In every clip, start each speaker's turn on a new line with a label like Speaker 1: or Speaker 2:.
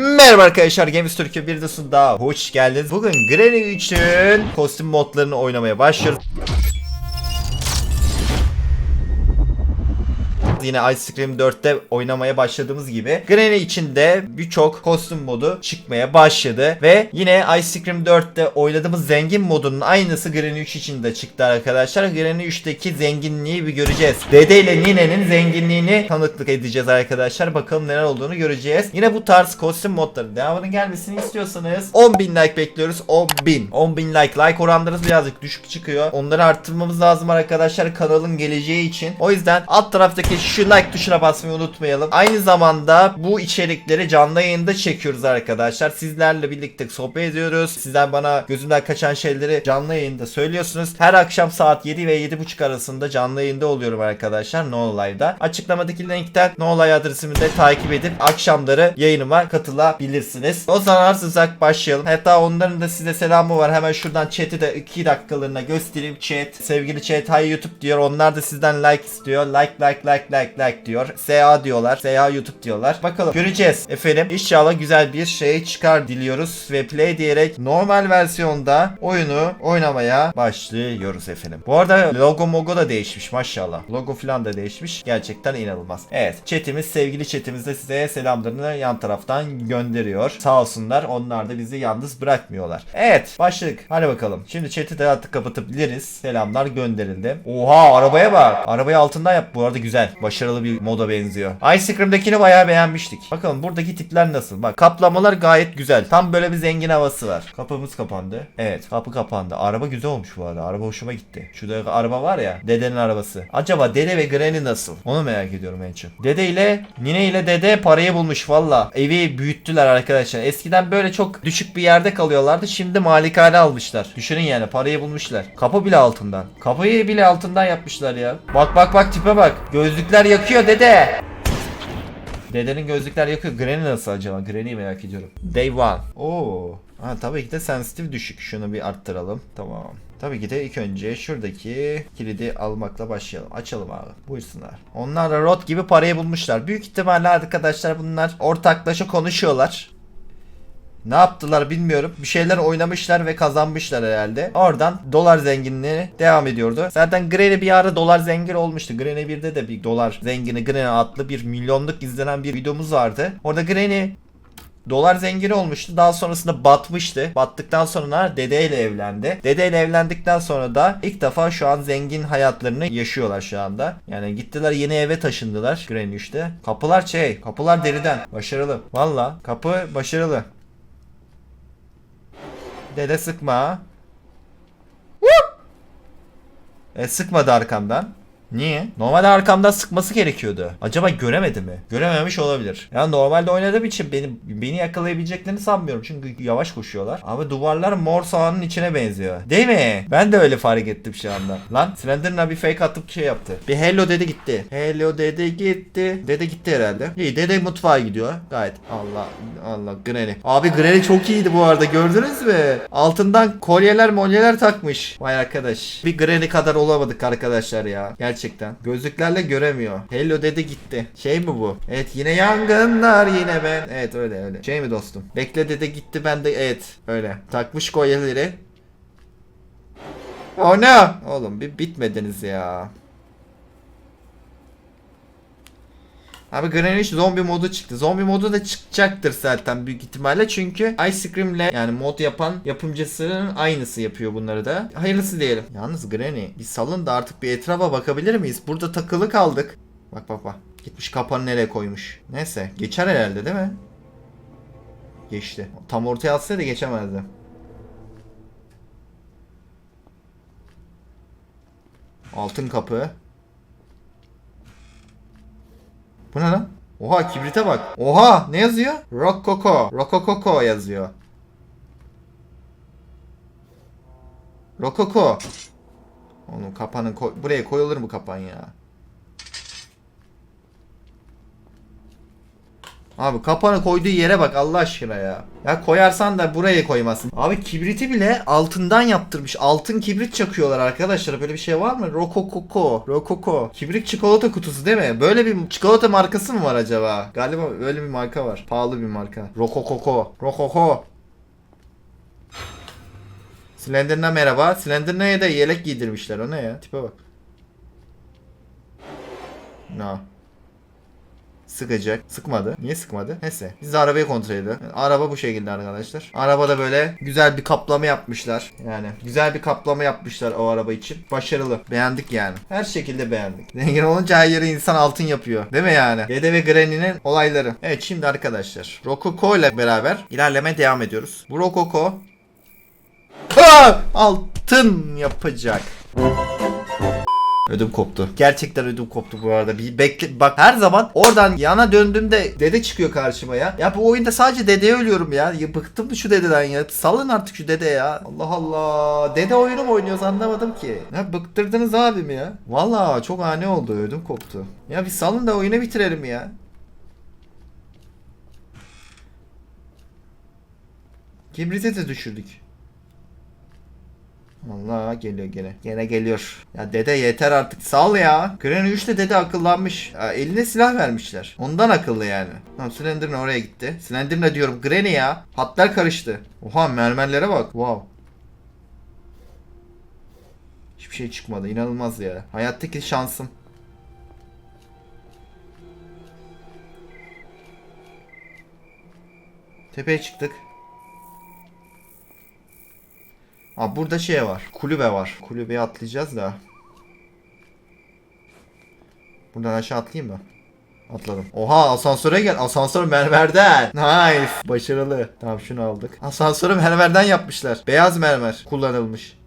Speaker 1: Merhaba arkadaşlar Games Türkiye bir daha hoş geldiniz. Bugün Granny 3'ün kostüm modlarını oynamaya başlıyoruz. Yine Ice Cream 4'te oynamaya başladığımız gibi Granny için de birçok kostüm modu çıkmaya başladı ve yine Ice Cream 4'te oynadığımız zengin modunun aynısı Granny 3 için de çıktı arkadaşlar. Granny 3'teki zenginliği bir göreceğiz. Dede ile Nine'nin zenginliğini tanıklık edeceğiz arkadaşlar. Bakalım neler olduğunu göreceğiz. Yine bu tarz kostüm modları devamının gelmesini istiyorsanız 10.000 like bekliyoruz. 10.000. 10.000 like. Like oranlarınız birazcık düşük çıkıyor. Onları arttırmamız lazım arkadaşlar kanalın geleceği için. O yüzden alt taraftaki şu like tuşuna basmayı unutmayalım. Aynı zamanda bu içerikleri canlı yayında çekiyoruz arkadaşlar. Sizlerle birlikte sohbet ediyoruz. Sizler bana gözümden kaçan şeyleri canlı yayında söylüyorsunuz. Her akşam saat 7 ve 7.30 arasında canlı yayında oluyorum arkadaşlar No Live'da. Açıklamadaki linkten No Live adresimi de takip edip akşamları yayınıma katılabilirsiniz. O zaman arsızak başlayalım. Hatta onların da size selamı var. Hemen şuradan chat'i de 2 dakikalığına göstereyim. Chat, sevgili chat, hay YouTube diyor. Onlar da sizden like istiyor. Like, like, like, like, like diyor. SA diyorlar. SA YouTube diyorlar. Bakalım göreceğiz efendim. İnşallah güzel bir şey çıkar diliyoruz ve play diyerek normal versiyonda oyunu oynamaya başlıyoruz efendim. Bu arada logo mogo da değişmiş maşallah. Logo falan da değişmiş. Gerçekten inanılmaz. Evet chatimiz sevgili chatimiz de size selamlarını yan taraftan gönderiyor. Sağ olsunlar onlar da bizi yalnız bırakmıyorlar. Evet başladık. Hadi bakalım. Şimdi chat'i de artık kapatabiliriz. Selamlar gönderildi. Oha arabaya bak. Arabayı altından yap. Bu arada güzel. Başarılı bir moda benziyor. Ice Cream'dakini bayağı beğenmiştik. Bakalım buradaki tipler nasıl? Bak kaplamalar gayet güzel. Tam böyle bir zengin havası var. Kapımız kapandı. Evet kapı kapandı. Araba güzel olmuş bu arada. Araba hoşuma gitti. Şurada araba var ya. Dedenin arabası. Acaba dede ve Granny nasıl? Onu merak ediyorum en çok. Dede ile Nine ile dede parayı bulmuş valla. Evi büyüttüler arkadaşlar. Eskiden böyle çok düşük bir yerde kalıyorlardı. Şimdi malikane almışlar. Düşünün yani parayı bulmuşlar. Kapı bile altından. Kapıyı bile altından yapmışlar ya. Bak bak bak tipe bak. Gözlükler yakıyor dede. Dedenin gözlükler yakıyor. Granny nasıl acaba? Granny'yi merak ediyorum. Day one. Oo. Ha, tabii ki de sensitif düşük. Şunu bir arttıralım. Tamam. Tabii ki de ilk önce şuradaki kilidi almakla başlayalım. Açalım abi. Buyursunlar. Onlar da rot gibi parayı bulmuşlar. Büyük ihtimalle arkadaşlar bunlar ortaklaşa konuşuyorlar. Ne yaptılar bilmiyorum. Bir şeyler oynamışlar ve kazanmışlar herhalde. Oradan dolar zenginliği devam ediyordu. Zaten Granny bir ara dolar zengin olmuştu. Granny 1'de de bir dolar zengini Granny adlı bir milyonluk izlenen bir videomuz vardı. Orada Granny Dolar zengin olmuştu. Daha sonrasında batmıştı. Battıktan sonra Dede ile evlendi. Dede ile evlendikten sonra da ilk defa şu an zengin hayatlarını yaşıyorlar şu anda. Yani gittiler yeni eve taşındılar 3'te. Kapılar şey, kapılar deriden. Başarılı. Valla kapı başarılı. Dede sıkma. Whoop! E sıkmadı arkamdan. Niye? Normalde arkamdan sıkması gerekiyordu. Acaba göremedi mi? Görememiş olabilir. Ya normalde oynadığım için beni beni yakalayabileceklerini sanmıyorum. Çünkü yavaş koşuyorlar. Ama duvarlar mor sahanın içine benziyor. Değil mi? Ben de öyle fark ettim şu anda. Lan Slender'ına bir fake atıp şey yaptı. Bir hello dedi gitti. Hello dedi gitti. Dede gitti herhalde. İyi dede mutfağa gidiyor. Gayet. Allah Allah Granny. Abi Granny çok iyiydi bu arada gördünüz mü? Altından kolyeler molyeler takmış. Vay arkadaş. Bir Granny kadar olamadık arkadaşlar ya. Gerçekten. Gözlüklerle göremiyor. Hello dedi gitti. Şey mi bu? Evet yine yangınlar yine ben. Evet öyle öyle. Şey mi dostum? Bekle dedi gitti ben de evet öyle. Takmış kolyeleri. O ne? Oğlum bir bitmediniz ya. Abi Granny zombi modu çıktı. Zombi modu da çıkacaktır zaten büyük ihtimalle. Çünkü Ice Cream'le yani mod yapan yapımcısının aynısı yapıyor bunları da. Hayırlısı diyelim. Yalnız Granny bir salın da artık bir etrafa bakabilir miyiz? Burada takılı kaldık. Bak bak bak. Gitmiş kapanı nereye koymuş. Neyse geçer herhalde değil mi? Geçti. Tam ortaya atsaydı geçemezdi. Altın kapı. Bu ne lan? Oha kibrite bak. Oha ne yazıyor? Rococo. Rococo yazıyor. Rococo. Onun kapanın koy buraya koyulur mu kapan ya? Abi kapanı koyduğu yere bak Allah aşkına ya. Ya koyarsan da buraya koymazsın. Abi kibriti bile altından yaptırmış. Altın kibrit çakıyorlar arkadaşlar. Böyle bir şey var mı? Rokokoko. Rokoko. Kibrit çikolata kutusu değil mi? Böyle bir çikolata markası mı var acaba? Galiba öyle bir marka var. Pahalı bir marka. Rokokoko. Rokoko. Slender'ına merhaba. Slender'ına da yelek giydirmişler. O ne ya? Tipe bak. No. Sıkacak. Sıkmadı. Niye sıkmadı? Neyse. Biz de arabayı kontrol edelim. Yani araba bu şekilde arkadaşlar. Arabada böyle güzel bir kaplama yapmışlar. Yani güzel bir kaplama yapmışlar o araba için. Başarılı. Beğendik yani. Her şekilde beğendik. Zengin olunca her yeri insan altın yapıyor. Değil mi yani? Dede ve Granny'nin olayları. Evet şimdi arkadaşlar. Rokoko ile beraber ilerlemeye devam ediyoruz. Bu Rokoko altın yapacak. Ödüm koptu. Gerçekten ödüm koptu bu arada. Bir bekle bak her zaman oradan yana döndüğümde dede çıkıyor karşıma ya. Ya bu oyunda sadece dedeye ölüyorum ya. ya bıktım şu dededen ya. Salın artık şu dede ya. Allah Allah. Dede oyunu mu oynuyoruz anlamadım ki. Ya bıktırdınız abim ya. Valla çok ani oldu. Ödüm koptu. Ya bir salın da oyunu bitirelim ya. Kibriti de düşürdük. Allah geliyor gene. Gene geliyor. Ya dede yeter artık. Sal ya. Granny 3 de dede akıllanmış. Ya, eline silah vermişler. Ondan akıllı yani. Tamam Slender'ın oraya gitti. Slender'ın diyorum. Granny ya. Hatlar karıştı. Oha mermerlere bak. Wow. Hiçbir şey çıkmadı. İnanılmaz ya. Hayattaki şansım. Tepeye çıktık. Aa burada şey var. Kulübe var. Kulübeye atlayacağız da. Buradan aşağı atlayayım mı? Atladım. Oha asansöre gel. Asansör mermerden. Nice. Başarılı. Tamam şunu aldık. Asansörü mermerden yapmışlar. Beyaz mermer kullanılmış.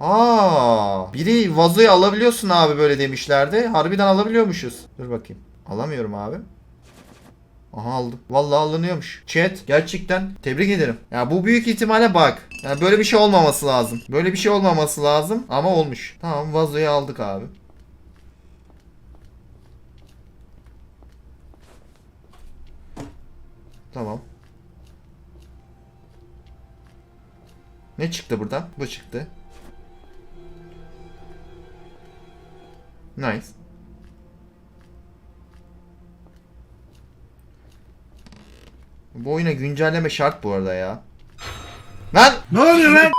Speaker 1: Aa, biri vazoyu alabiliyorsun abi böyle demişlerdi. Harbiden alabiliyormuşuz. Dur bakayım. Alamıyorum abi. Aha aldım. Vallahi alınıyormuş. Chat gerçekten tebrik ederim. Ya bu büyük ihtimale bak. Yani böyle bir şey olmaması lazım. Böyle bir şey olmaması lazım ama olmuş. Tamam vazoyu aldık abi. Tamam. Ne çıktı buradan? Bu çıktı. Nice. Bu oyuna güncelleme şart bu arada ya. Lan!
Speaker 2: Ne oluyor lan?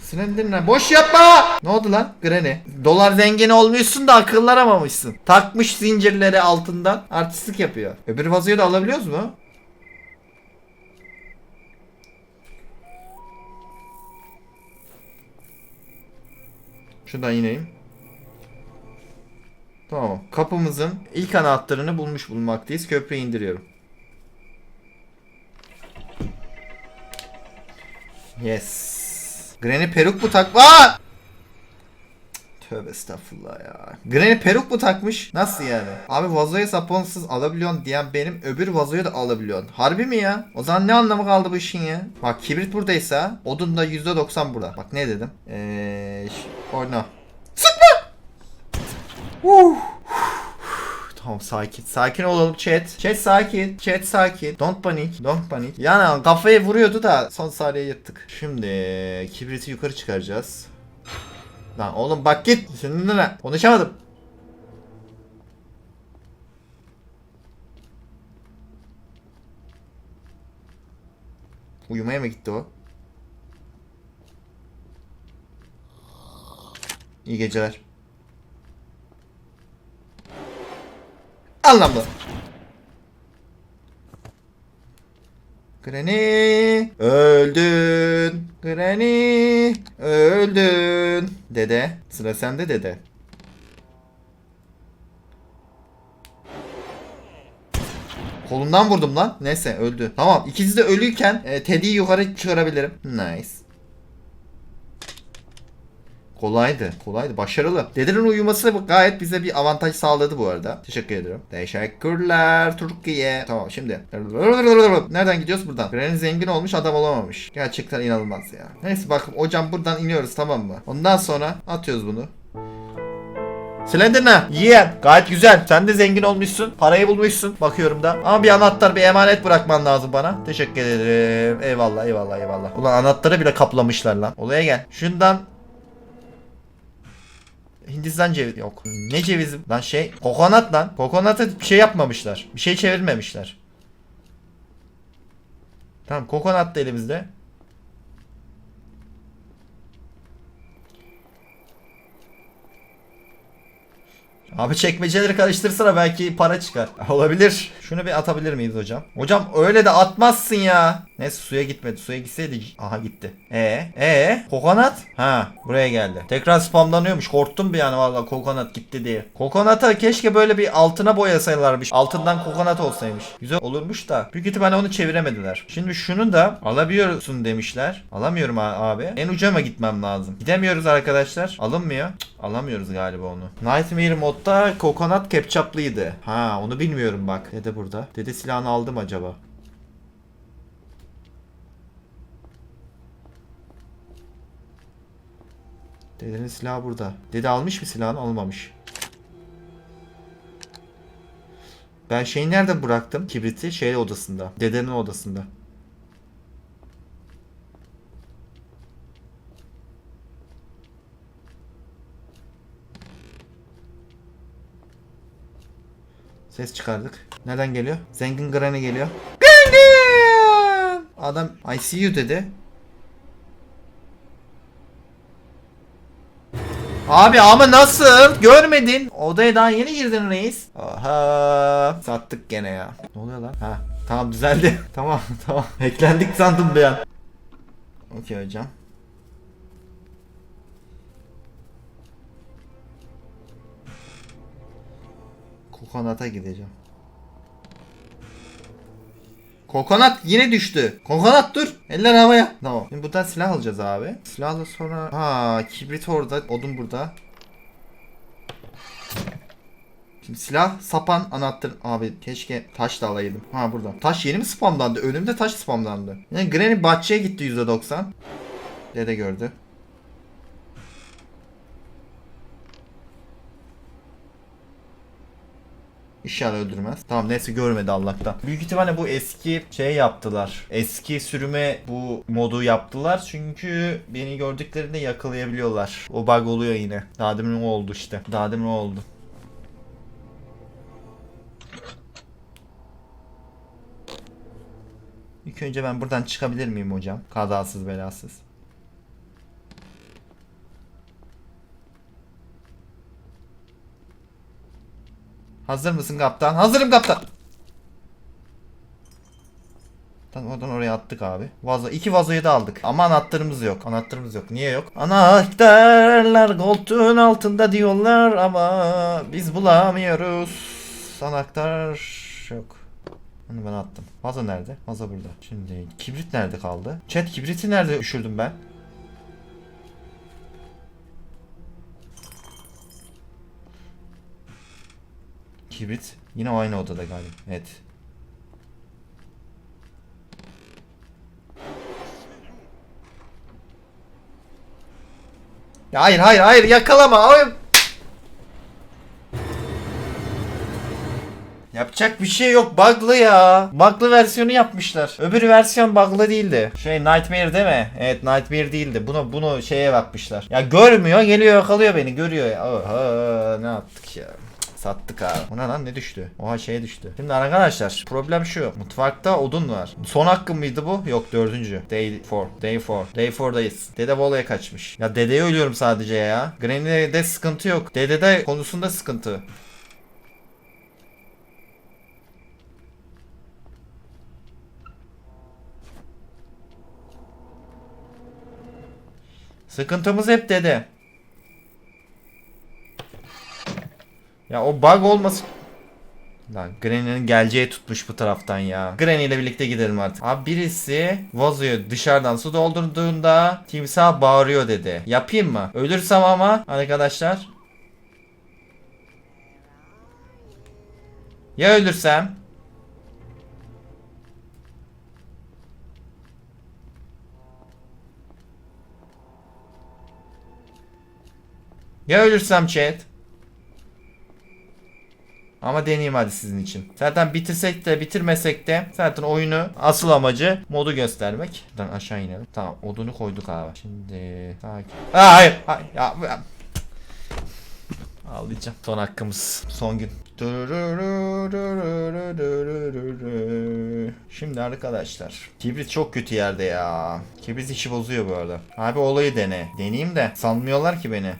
Speaker 1: Slenderman boş yapma! Ne oldu lan Granny? Dolar zengini olmuyorsun da akıllanamamışsın. Takmış zincirleri altından artistlik yapıyor. Öbür vazoyu da alabiliyoruz mu? Şuradan ineyim. Tamam. Kapımızın ilk anahtarını bulmuş bulmaktayız. Köprüyü indiriyorum. Yes. Granny peruk mu tak... Aa! Tövbe estağfurullah ya. Granny peruk mu takmış? Nasıl yani? Abi vazoyu saponsuz alabiliyorsun diyen benim öbür vazoyu da alabiliyorsun. Harbi mi ya? O zaman ne anlamı kaldı bu işin ya? Bak kibrit buradaysa odun da %90 burada. Bak ne dedim? Eee... Oyna. Sıkma! Uh. Tamam sakin. Sakin olalım chat. Chat sakin. Chat sakin. Don't panic. Don't panic. Yani kafayı vuruyordu da son saniye yırttık. Şimdi kibriti yukarı çıkaracağız. Lan oğlum bak git. Şimdi ne? Konuşamadım. Uyumaya mı gitti o? İyi geceler. Anlamlı. Granny öldün. Granny öldün. Dede sıra sende dede. Kolundan vurdum lan. Neyse öldü. Tamam ikisi de ölüyken e, Teddy'yi yukarı çıkarabilirim. Nice. Kolaydı. Kolaydı. Başarılı. Dedenin uyuması gayet bize bir avantaj sağladı bu arada. Teşekkür ederim. Teşekkürler Türkiye. Tamam şimdi. Nereden gidiyoruz buradan? Granny zengin olmuş adam olamamış. Gerçekten inanılmaz ya. Neyse bakın hocam buradan iniyoruz tamam mı? Ondan sonra atıyoruz bunu. Slenderna yiyen. Gayet güzel. Sen de zengin olmuşsun. Parayı bulmuşsun. Bakıyorum da. Ama bir anahtar bir emanet bırakman lazım bana. Teşekkür ederim. Eyvallah eyvallah eyvallah. Ulan anahtarı bile kaplamışlar lan. Olaya gel. Şundan Hindistan cevizi yok. Ne cevizi? Lan şey kokonat lan. Kokonata bir şey yapmamışlar. Bir şey çevirmemişler. Tamam kokonat da elimizde. Abi çekmeceleri karıştırsana belki para çıkar. Olabilir. Şunu bir atabilir miyiz hocam? Hocam öyle de atmazsın ya. Neyse suya gitmedi. Suya gitseydi. Aha gitti. E e kokonat? Ha buraya geldi. Tekrar spamlanıyormuş. Korktum bir yani valla kokonat gitti diye. Kokonata keşke böyle bir altına boyasaylarmış. Altından kokonat olsaymış. Güzel olurmuş da. Büyük ihtimalle onu çeviremediler. Şimdi şunu da alabiliyorsun demişler. Alamıyorum abi. En uca mı gitmem lazım? Gidemiyoruz arkadaşlar. Alınmıyor. Cık, alamıyoruz galiba onu. Nightmare modda kokonat ketçaplıydı. Ha onu bilmiyorum bak. Dede burada. Dede silahını aldım acaba? Dedenin silahı burada. Dede almış mı silahını? Almamış. Ben şeyi nerede bıraktım? Kibriti şey odasında. Dedenin odasında. Ses çıkardık. Nereden geliyor? Zengin Granny geliyor. Zengin! Adam I see you dedi. Abi ama nasıl? Görmedin. Odaya daha yeni girdin reis. Aha. Sattık gene ya. Ne oluyor lan? Ha. Tamam düzeldi. tamam tamam. Eklendik sandım bir an. Okey hocam. Kokonata gideceğim. Kokonat yine düştü. Kokonat dur. Eller havaya. Tamam. Şimdi buradan silah alacağız abi. Silahla sonra... Ha kibrit orada. Odun burada. Şimdi silah, sapan, anahtar. Abi keşke taş da alaydım. Ha burada. Taş yeni mi spamlandı? Önümde taş spamlandı. Yani Granny bahçeye gitti %90. Dede gördü. İnşallah öldürmez. Tamam neyse görmedi Allah'tan. Büyük ihtimalle bu eski şey yaptılar. Eski sürüme bu modu yaptılar. Çünkü beni gördüklerinde yakalayabiliyorlar. O bug oluyor yine. Daha demin o oldu işte. Daha demin o oldu. İlk önce ben buradan çıkabilir miyim hocam? Kazasız belasız. Hazır mısın kaptan? Hazırım kaptan. Tamam oradan oraya attık abi. Vazo iki vazoyu da aldık. Ama anahtarımız yok. Anahtarımız yok. Niye yok? Anahtarlar koltuğun altında diyorlar ama biz bulamıyoruz. Anahtar yok. Onu ben attım. Vazo nerede? Vazo burada. Şimdi kibrit nerede kaldı? Chat kibriti nerede düşürdüm ben? Kibrit yine aynı odada galiba. Evet. Ya hayır hayır hayır yakalama. Hayır. Yapacak bir şey yok. Bug'lı ya. Bug'lı versiyonu yapmışlar. Öbür versiyon bug'lı değildi. Şey Nightmare değil mi? Evet Nightmare değildi. Bunu bunu şeye yapmışlar. Ya görmüyor, geliyor yakalıyor beni. Görüyor ya. Oha, ne yaptık ya? Sattık abi. Ne lan ne düştü? Oha şeye düştü. Şimdi arkadaşlar problem şu. Mutfakta odun var. Son hakkım mıydı bu? Yok dördüncü. Day 4. Day 4. Day 4'dayız. Dede volaya kaçmış. Ya dedeye ölüyorum sadece ya. Granny'de sıkıntı yok. Dedede konusunda sıkıntı. Sıkıntımız hep dede. Ya o bug olmasın. Lan Granny'nin geleceği tutmuş bu taraftan ya. Granny ile birlikte gidelim artık. Abi birisi vazoyu dışarıdan su doldurduğunda timsah bağırıyor dedi. Yapayım mı? Ölürsem ama arkadaşlar. Ya ölürsem? Ya ölürsem chat? Ama deneyeyim hadi sizin için. Zaten bitirsek de bitirmesek de zaten oyunu asıl amacı modu göstermek. Buradan aşağı inelim. Tamam odunu koyduk abi. Şimdi sakin. Aa, hayır. hayır. Ya, ya. Ağlayacağım. Son hakkımız. Son gün. Şimdi arkadaşlar. Kibrit çok kötü yerde ya. Kibrit işi bozuyor bu arada. Abi olayı dene. Deneyeyim de. Sanmıyorlar ki beni.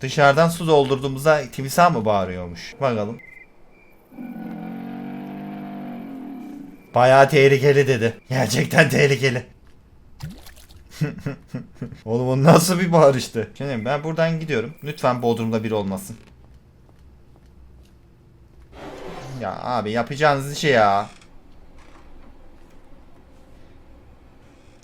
Speaker 1: Dışarıdan su doldurduğumuzda timsah mı bağırıyormuş? Bakalım. Bayağı tehlikeli dedi. Gerçekten tehlikeli. Oğlum o nasıl bir bağırıştı? Şimdi ben buradan gidiyorum. Lütfen Bodrum'da biri olmasın. Ya abi yapacağınız şey ya.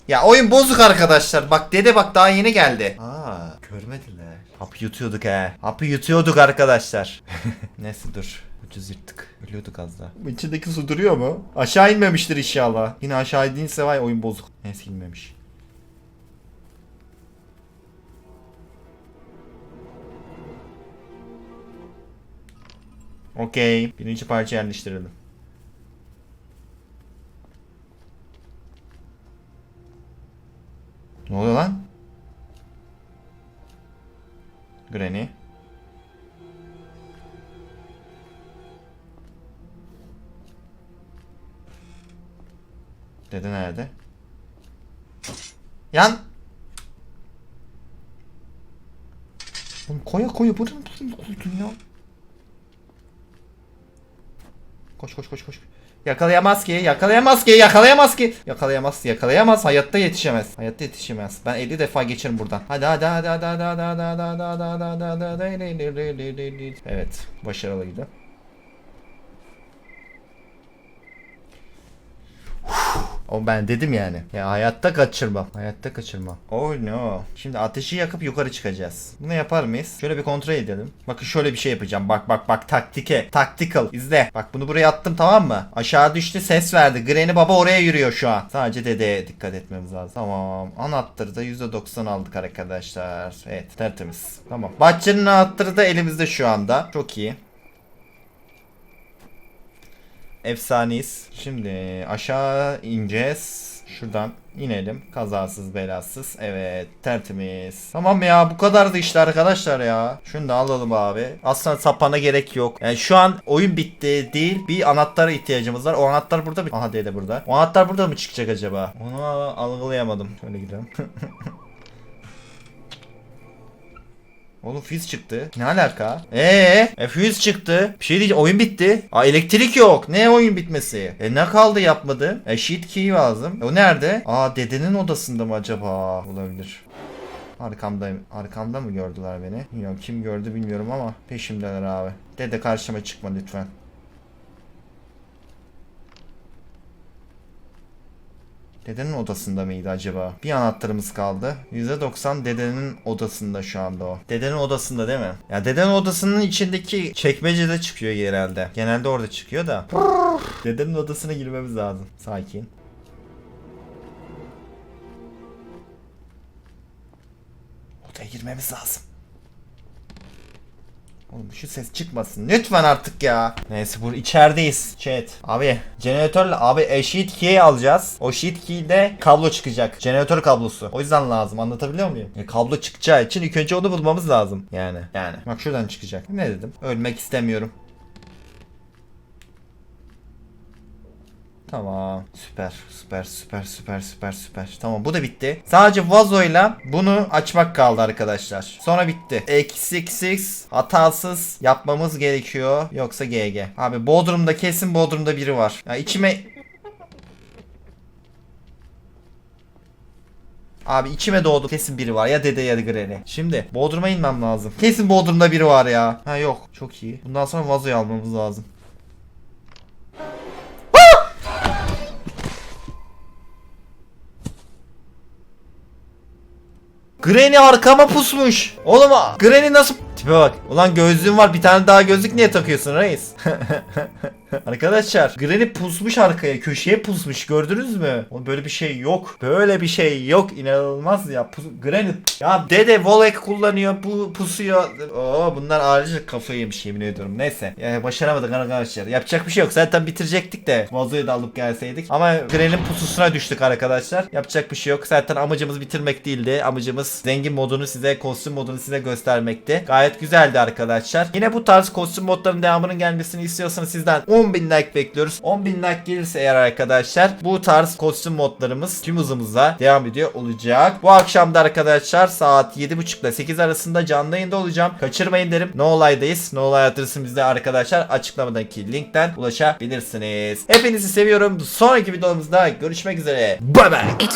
Speaker 1: Ya oyun bozuk arkadaşlar. Bak dede bak daha yeni geldi. Aa görmediler. Hapı yutuyorduk he. Hapı yutuyorduk arkadaşlar. Neyse dur. Ucuz yırttık. Ölüyorduk az daha. İçindeki su duruyor mu? Aşağı inmemiştir inşallah. Yine aşağı indiyse vay oyun bozuk. Neyse inmemiş. Okey. Birinci parça yerleştirelim. Ne oluyor lan? Granny. Dede nerede? Yan. Oğlum koya koya buradan buradan koydun ya. Koş koş koş koş. Yakalayamaz ki, yakalayamaz ki, yakalayamaz ki. Yakalayamaz, yakalayamaz. Hayatta yetişemez. Hayatta yetişemez. Ben 50 defa geçerim buradan. Hadi hadi hadi hadi hadi hadi hadi hadi hadi hadi hadi hadi Evet, başarılıydı. O ben dedim yani. Ya hayatta kaçırmam. Hayatta kaçırmam. Oh no. Şimdi ateşi yakıp yukarı çıkacağız. Bunu yapar mıyız? Şöyle bir kontrol edelim. Bakın şöyle bir şey yapacağım. Bak bak bak taktike. Tactical. İzle. Bak bunu buraya attım tamam mı? Aşağı düştü ses verdi. Granny baba oraya yürüyor şu an. Sadece dedeye dikkat etmemiz lazım. Tamam. Anahtarı da %90 aldık arkadaşlar. Evet tertemiz. Tamam. Bahçenin anahtarı da elimizde şu anda. Çok iyi. Efsaneyiz. Şimdi aşağı ineceğiz. Şuradan inelim. Kazasız belasız. Evet tertemiz. Tamam ya bu kadardı işte arkadaşlar ya. Şunu da alalım abi. Aslında sapana gerek yok. Yani şu an oyun bitti değil. Bir anahtara ihtiyacımız var. O anahtar burada mı? Aha dede burada. O anahtar burada mı çıkacak acaba? Onu algılayamadım. Şöyle gidelim. Oğlum füze çıktı. Ne alaka? Eee? E füze çıktı. Bir şey diyeceğim. Oyun bitti. Aa elektrik yok. Ne oyun bitmesi? E ne kaldı yapmadı? E sheet key lazım. E, o nerede? Aa dedenin odasında mı acaba? Olabilir. Arkamdayım. Arkamda mı gördüler beni? Bilmiyorum kim gördü bilmiyorum ama peşimdeler abi. Dede karşıma çıkma lütfen. Dedenin odasında mıydı acaba? Bir anahtarımız kaldı. %90 dedenin odasında şu anda o. Dedenin odasında değil mi? Ya dedenin odasının içindeki çekmecede çıkıyor genelde. Genelde orada çıkıyor da. dedenin odasına girmemiz lazım. Sakin. Odaya girmemiz lazım. Oğlum şu ses çıkmasın. Lütfen artık ya. Neyse bu içerideyiz. Chat. Abi jeneratörle abi e, sheet key alacağız. O sheet key'de kablo çıkacak. Jeneratör kablosu. O yüzden lazım. Anlatabiliyor muyum? E, kablo çıkacağı için ilk önce onu bulmamız lazım. Yani. Yani. Bak şuradan çıkacak. Ne dedim? Ölmek istemiyorum. Tamam. Süper. Süper süper süper süper süper. Tamam bu da bitti. Sadece vazoyla bunu açmak kaldı arkadaşlar. Sonra bitti. Eksiksiz hatasız yapmamız gerekiyor. Yoksa GG. Abi Bodrum'da kesin Bodrum'da biri var. Ya içime Abi içime doğdu. Kesin biri var. Ya dede ya Granny. Şimdi Bodrum'a inmem lazım. Kesin Bodrum'da biri var ya. Ha yok. Çok iyi. Bundan sonra vazoyu almamız lazım. Granny arkama pusmuş. Oğlum Granny nasıl... Tipe bak. Ulan gözlüğün var bir tane daha gözlük niye takıyorsun reis? Arkadaşlar Granny pusmuş arkaya köşeye pusmuş gördünüz mü? Oğlum böyle bir şey yok. Böyle bir şey yok. İnanılmaz ya. Pus- Granny ya dede Volek kullanıyor bu pusuyor. Oo bunlar ayrıca kafayı yemiş yemin ediyorum. Neyse. Yani başaramadık arkadaşlar. Yapacak bir şey yok. Zaten bitirecektik de. Vazoyu da alıp gelseydik. Ama Granny'nin pususuna düştük arkadaşlar. Yapacak bir şey yok. Zaten amacımız bitirmek değildi. Amacımız zengin modunu size, kostüm modunu size göstermekti. Gayet güzeldi arkadaşlar. Yine bu tarz kostüm modlarının devamının gelmesini istiyorsanız sizden 10.000 like bekliyoruz. 10.000 like gelirse eğer arkadaşlar bu tarz kostüm modlarımız tüm hızımızla devam ediyor olacak. Bu akşam da arkadaşlar saat 7.30 ile 8 arasında canlı yayında olacağım. Kaçırmayın derim. No Olay'dayız. No Olay adresim bizde arkadaşlar. Açıklamadaki linkten ulaşabilirsiniz. Hepinizi seviyorum. Sonraki videomuzda görüşmek üzere. Bye bye.